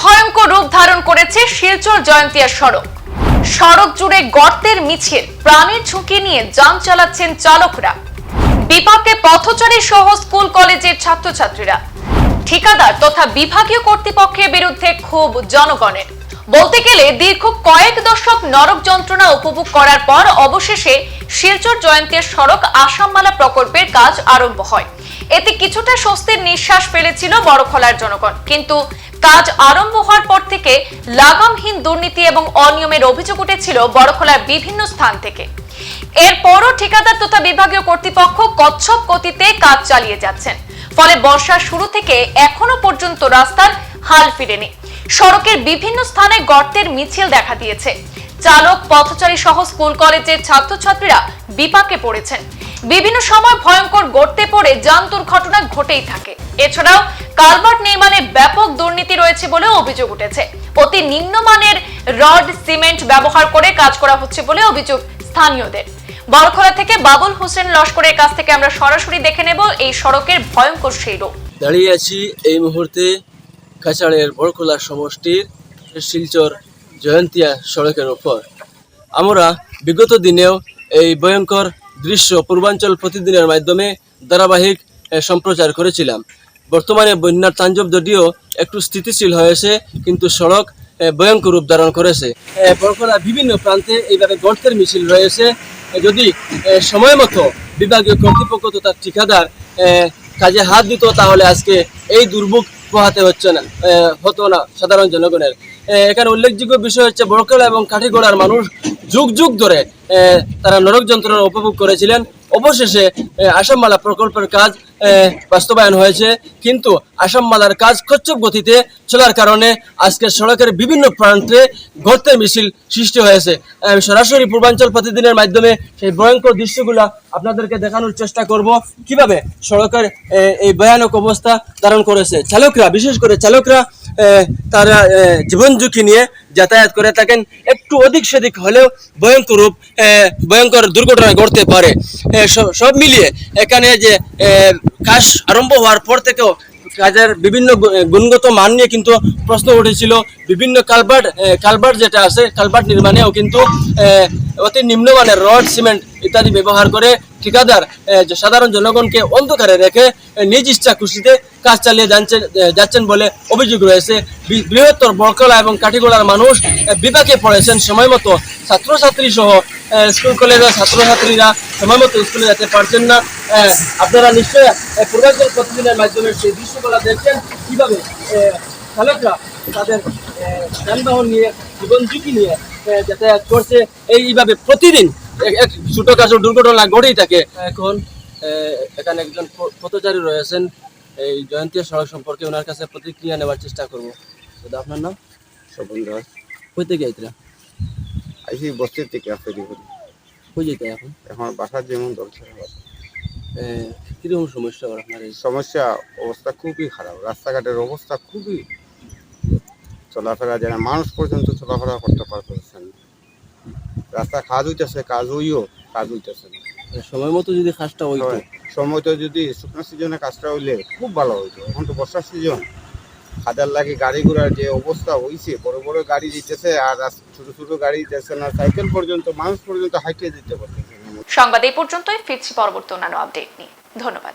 ভয়ঙ্কর রূপ ধারণ করেছে শিলচর জয়ন্তিয়া সড়ক। সড়ক জুড়ে গর্তের মিছিল, প্রাণের ঝুঁকি নিয়ে যান চালাচ্ছেন চালকরা। বিপাকে পথচারী সহ স্কুল কলেজের ছাত্রছাত্রীরা। ঠিকাদার তথা বিভাগীয় কর্তৃপক্ষের বিরুদ্ধে ক্ষোভ জনগণের। বলতে গেলে দীর্ঘ কয়েক দশক নরক যন্ত্রণা উপভোগ করার পর অবশেষে শিলচর জয়ন্তীর সড়ক আসামমালা প্রকল্পের কাজ আরম্ভ হয়। এতে কিছুটা স্বস্তির নিঃশ্বাস ফেলেছিল বড়খলার জনগণ। কিন্তু কাজ আরম্ভ হওয়ার পর থেকে লাগামহীন দুর্নীতি এবং অনিয়মের অভিযোগ উঠেছিল বড়খলার বিভিন্ন স্থান থেকে। এরপরও ঠিকাদার তথা বিভাগীয় কর্তৃপক্ষ কচ্ছপ গতিতে কাজ চালিয়ে যাচ্ছেন। ফলে বর্ষার শুরু থেকে এখনও পর্যন্ত রাস্তার হাল ফিরেনি। সড়কের বিভিন্ন স্থানে গর্তের মিছিল দেখা দিয়েছে। চালক, পথচারী সহ স্কুল, কলেজের ছাত্রছাত্রীরা বিপাকে পড়েছেন। বিভিন্ন সময় ভয়ঙ্কর গর্তে পড়ে যান দুর্ঘটনা ঘটেই থাকে। এছাড়াও কালভার্ট নির্মাণে ব্যাপক দুর্নীতি রয়েছে বলেও অভিযোগ উঠেছে। অতি নিম্নমানের রড, সিমেন্ট ব্যবহার করে কাজ করা হচ্ছে বলে অভিযোগ স্থানীয়দের। বড়খলা থেকে বাবুল হোসেন লস্করের কাছ থেকে আমরা সরাসরি দেখে নেব এই সড়কের ভয়ঙ্কর সেই রূপ দাঁড়িয়ে আছি এই মুহূর্তে কাছাড়ের বড়খোলা সমষ্টির শিলচর জয়ন্তিয়া সড়কের ওপর। আমরা বিগত দিনেও এই ভয়ঙ্কর দৃশ্য পূর্বাঞ্চল প্রতিদিনের মাধ্যমে ধারাবাহিক সম্প্রচার করেছিলাম। বর্তমানে বন্যার তাঞ্জব যদিও একটু স্থিতিশীল হয়েছে, কিন্তু সড়ক ভয়ঙ্কর রূপ ধারণ করেছে। বড়খোলা বিভিন্ন প্রান্তে এইভাবে গর্তের মিছিল রয়েছে। যদি সময় মতো বিভাগীয় কর্তৃপক্ষ তথা ঠিকাদার কাজে হাত দিত, তাহলে আজকে এই দুর্ভোগ পোহাতে হচ্ছে না হতো না সাধারণ জনগণের। এখানে উল্লেখযোগ্য বিষয় হচ্ছে বড়কলা এবং কাঠিগোড়ার মানুষ যুগ যুগ ধরে তারা নরক যন্ত্রণা উপভোগ করেছিলেন। অবশেষে আসামমালা প্রকল্পের কাজ বাস্তবায়ন হয়েছে। কিন্তু আসাম মালার কাজ কচ্ছপ গতিতে চলার কারণে আজকে সড়কের বিভিন্ন প্রান্তে গর্তের মিছিল সৃষ্টি হয়েছে। আমি সরাসরি পূর্বাঞ্চল প্রতিদিনের মাধ্যমে সেই ভয়ঙ্কর দৃশ্যগুলো আপনাদেরকে দেখানোর চেষ্টা করব। কীভাবে সড়কের এই ভয়ানক অবস্থা ধারণ করেছে। চালকরা, বিশেষ করে চালকরা তারা জীবন ঝুঁকি নিয়ে যাতায়াত করে থাকেন। একটু অধিক সেদিক হলেও ভয়ঙ্কর রূপ ভয়ঙ্কর দুর্ঘটনা ঘটতে পারে। সব- মিলিয়ে এখানে যে কাজ আরম্ভ হওয়ার পর থেকেও কাজের বিভিন্ন গুণগত মান নিয়ে কিন্তু প্রশ্ন উঠেছিল। বিভিন্ন কালভার্ট কালভার্ট যেটা আছে, কালভার্ট নির্মাণেও কিন্তু অতি নিম্নমানের রড, সিমেন্ট ইত্যাদি ব্যবহার করে ঠিকাদার সাধারণ জনগণকে অন্ধকারে রেখে নিজ ইচ্ছা খুশিতে কাজ চালিয়ে যাচ্ছেন যাচ্ছেন বলে অভিযোগ রয়েছে। বৃহত্তর বরকলা এবং কাঠিগোড়ার মানুষ বিপাকে পড়েছেন সময় মতো। ছাত্রছাত্রী সহ স্কুল কলেজের ছাত্রছাত্রীরা সময় মতো স্কুলে যেতে পারছেন না। আপনারা নিশ্চয়ই প্রতিদিনের মাধ্যমে সেই দৃশ্যগুলো দেখছেন। কীভাবে চালকরা তাদের যানবাহন নিয়ে জীবন ঝুঁকি নিয়ে যাতায়াত করছে এইভাবে প্রতিদিন এক ছোটখাটো দুর্ঘটনা ঘটেই থাকে। এখন এখানে একজন পথচারী রয়েছেন এই জয়ন্তী সড়ক সম্পর্কে ওনার কাছে প্রতিক্রিয়া নেওয়ার চেষ্টা করব। দাদা আপনার নাম? স্বপন দাস কই থেকে আইতরা আইসি বস্তির থেকে ফেরি করি কই যেতে এখন? এখন বাসার যেমন দরকার কীরকম সমস্যা? আপনার এই সমস্যা অবস্থা খুবই খারাপ। রাস্তাঘাটের অবস্থা খুবই চলাফেরা না মানুষ পর্যন্ত চলাফেরা করতে পারতেছেন। না। রাস্তা কাজ হইতেছে কাজ হইও কাজ হইতেছে না। সময় মতো যদি কাজটা হইতো। সময় তো যদি শুকনো সিজনে কাজটা হইলে খুব ভালো হইতো। এখন তো বর্ষার সিজন। খাদার লাগে গাড়ি ঘোড়ার যে অবস্থা হইছে বড় বড় গাড়ি দিতেছে আর ছোট ছোট গাড়ি দিতেছে না সাইকেল পর্যন্ত মানুষ পর্যন্ত হাইটে দিতে পারতেছে সংবাদ এই পর্যন্তই ফিরছি পরবর্তী অন্যান্য আপডেট নিয়ে। ধন্যবাদ।